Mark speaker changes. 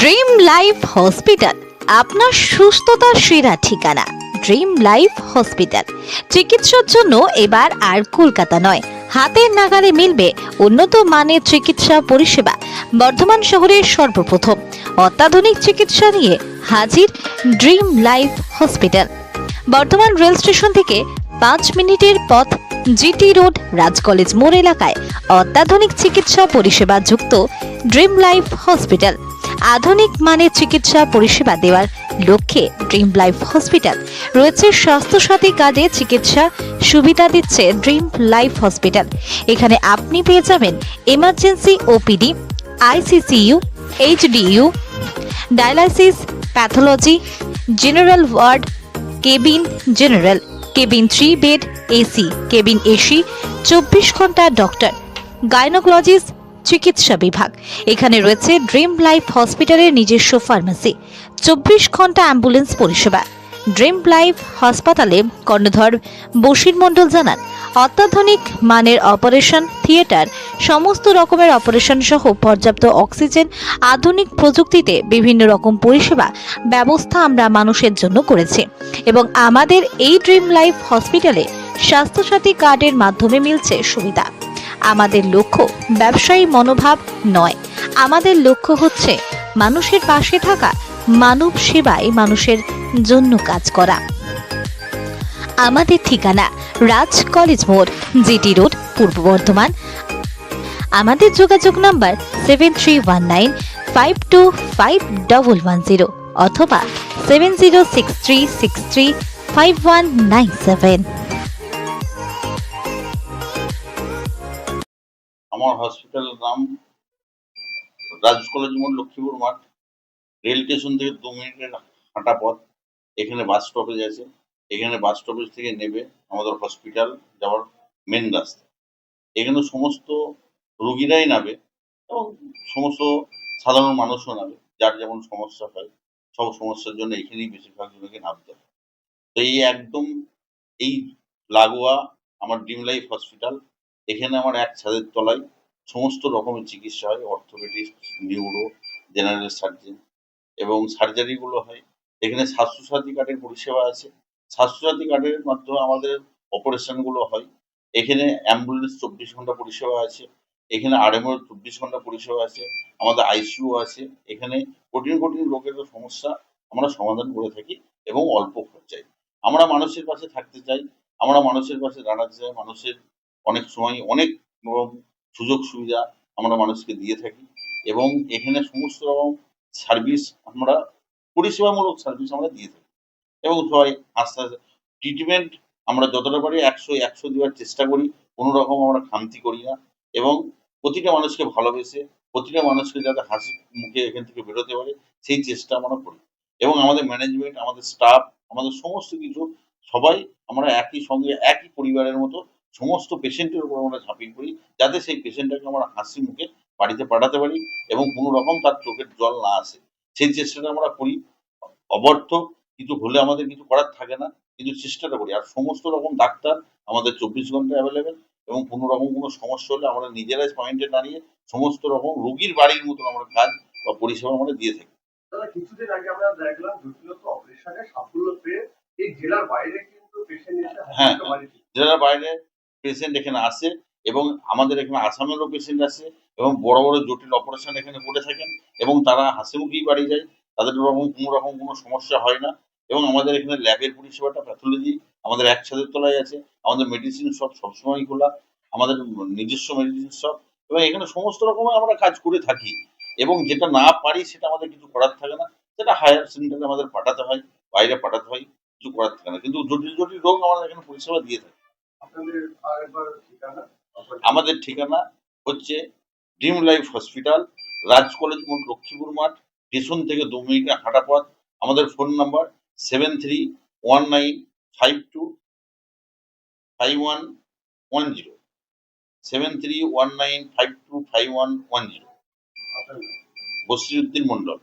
Speaker 1: Dream life hospital আপনার সুস্থতার সেরা ঠিকানা। ড্রিম লাইফ হসপিটাল চিকিৎসার জন্য এবার আর কলকাতা নয়। হাতের নাগালে মিলবে উন্নত মানের চিকিৎসা পরিষেবা, বর্ধমান শহরের সর্বপ্রথম। অত্যাধুনিক চিকিৎসা নিয়ে হাজির dream life hospital Bardhaman rail station থেকে পাঁচ মিনিটের পথ জিটি রোড, রাজ কলেজ মোড় এলাকায় অত্যাধুনিক চিকিৎসা পরিষেবা যুক্ত ড্রিম লাইফ হসপিটাল আধুনিক মানের চিকিৎসা পরিষেবা দেওয়ার লক্ষ্যে ড্রিম লাইফ হসপিটাল। রয়েছে স্বাস্থ্যসাথী কার্ডে চিকিৎসা সুবিধা দিচ্ছে ড্রিম লাইফ হসপিটাল। এখানে আপনি পেয়ে যাবেন emergency OPD, ICCU, HDU, dialysis, pathology, general ward, cabin general, cabin three bed, AC, cabin AC, চব্বিশ ঘণ্টা ডক্টর, গাইনোকোলজিস্ট চিকিৎসা বিভাগ। এখানে রয়েছে ড্রিম লাইফ হসপিটালের নিজস্ব ফার্মেসি, চব্বিশ ঘণ্টা অ্যাম্বুলেন্স পরিষেবা। ড্রিম লাইফ হাসপাতালে কর্ণধর বশির মণ্ডল জানান, অত্যাধুনিক মানের অপারেশন, থিয়েটার, সমস্ত রকমের অপারেশন সহ পর্যাপ্ত অক্সিজেন, আধুনিক প্রযুক্তিতে বিভিন্ন রকম পরিষেবা ব্যবস্থা আমরা মানুষের জন্য করেছি এবং আমাদের এই ড্রিম লাইফ হসপিটালে স্বাস্থ্যসাথী কার্ডের মাধ্যমে মিলছে সুবিধা। আমাদের লক্ষ্য ব্যবসায়ী মনোভাব নয়। আমাদের লক্ষ্য হচ্ছে মানুষের পাশে থাকা, মানব সেবায় মানুষের জন্য কাজ করা। আমাদের ঠিকানা রাজ কলেজ মোড়, জিটি রোড, পূর্ব বর্ধমান। আমাদের যোগাযোগ number seven three one nine five two five double one zero অথবা seven zero six three six three five one nine seven.
Speaker 2: আমার হসপিটালের নাম রাজ কলেজ মোড়, লক্ষ্মীপুর মাঠ। রেল স্টেশন থেকে দু মিনিটের হাঁটা পথ। এখানে বাস স্টপেজ আছে। এখানে বাস স্টপেজ থেকে নেবে আমাদের হসপিটাল যাওয়ার মেন রাস্তা। এখানে সমস্ত রুগীরাই নাবে এবং সমস্ত সাধারণ মানুষও নাবে যার যেমন সমস্যা হয়, সব সমস্যার জন্য এখানেই বেশিরভাগ জনকে নামতে হয়। তো এই একদম এই লাগোয়া আমার ড্রিম লাইফ হসপিটাল এখানে আমার এক ছাদের তলায় সমস্ত রকমের চিকিৎসা হয় অর্থোপেডিক্স নিউরো, জেনারেল সার্জন এবং সার্জারিগুলো হয়। এখানে স্বাস্থ্যসাথী কার্ডের পরিষেবা আছে। স্বাস্থ্যসাথী কার্ডের মাধ্যমে আমাদের অপারেশনগুলো হয়। এখানে অ্যাম্বুলেন্স চব্বিশ ঘণ্টা পরিষেবা আছে। এখানে আরএমও চব্বিশ ঘণ্টা পরিষেবা আছে। আমাদের আইসিইউ আছে। এখানে কঠিন কঠিন রোগের সমস্যা আমরা সমাধান করে থাকি এবং অল্প খরচায়। আমরা মানুষের পাশে থাকতে চাই। আমরা মানুষের পাশে দাঁড়াতে চাই। মানুষের অনেক সময় অনেক সুযোগ সুবিধা আমরা মানুষকে দিয়ে থাকি এবং এখানে সমস্ত রকম সার্ভিস আমরা, পরিষেবামূলক সার্ভিস আমরা দিয়ে থাকি। এবং সবাই আস্তে আস্তে ট্রিটমেন্ট আমরা যতটা পারি একশো একশো দেওয়ার চেষ্টা করি, কোনো রকম আমরা খামতি করি না এবং প্রতিটা মানুষকে ভালোবেসে, প্রতিটা মানুষকে যাতে হাসি মুখে এখান থেকে বেরোতে পারে, সেই চেষ্টা আমরা করি। এবং আমাদের ম্যানেজমেন্ট আমাদের স্টাফ আমাদের সমস্ত কিছু সবাই আমরা একই সঙ্গে, একই পরিবারের মতো সমস্ত পেশেন্টের উপর আমরা ঝাঁপিয়ে পড়ি যাতে সেই পেশেন্টটাকে আমরা হাসি মুখে বাড়িতে পাঠাতে পারি এবং কোনো রকম তার চোখের জল না আসে। সেই চেষ্টাটা আমরা করি অবর্থ কিছু হলে আমাদের কিছু করার থাকে না কিন্তু চেষ্টাটা করি। আর সমস্ত রকম ডাক্তার আমাদের চব্বিশ ঘণ্টা অ্যাভেলেবেল এবং কোনো রকম কোনো সমস্যা হলে আমরা নিজেরাই পয়েন্টে দাঁড়িয়ে সমস্ত রকম রুগীর বাড়ির মতন আমরা কাজ বা পরিষেবা আমরা দিয়ে থাকি।
Speaker 3: কিছুদিন আগে আমরা দেখলাম অপারেশনে সাফল্য পেয়ে এই জেলার বাইরে কিন্তু পেশেন্ট
Speaker 2: হ্যাঁ। জেলার বাইরে পেশেন্ট এখানে আসে এবং আমাদের এখানে আসামেরও পেশেন্ট আসে এবং বড় বড় জটিল অপারেশন এখানে করে থাকেন এবং তারা হাসি মুখেই বাড়ি যায়, তাদের রকম কোনো রকম কোনো সমস্যা হয় না এবং আমাদের এখানে ল্যাবের পরিষেবাটা প্যাথোলজি আমাদের এক ছাদের তলায় আছে, আমাদের মেডিসিন সব সবসময় খোলা, আমাদের নিজস্ব মেডিসিন সব এবং এখানে সমস্ত রকমের আমরা কাজ করে থাকি এবং যেটা না পারি সেটা আমাদের কিছু করার থাকে না, সেটা হায়ার সেন্টারে আমাদের পাঠাতে হয়, বাইরে পাঠাতে হয়, কিছু করার থাকে না। কিন্তু জটিল জটিল রোগ আমাদের এখানে পরিষেবা দিয়ে থাকে। আমাদের ঠিকানা হচ্ছে dream life hospital Raj college মোড় লক্ষ্মীপুর মাঠ স্টেশন থেকে দু মিনিটের হাঁটা পথ। আমাদের phone number seven three one nine five two five one one zero. Seven three one nine five two five one one zero. Basiruddin Mondal.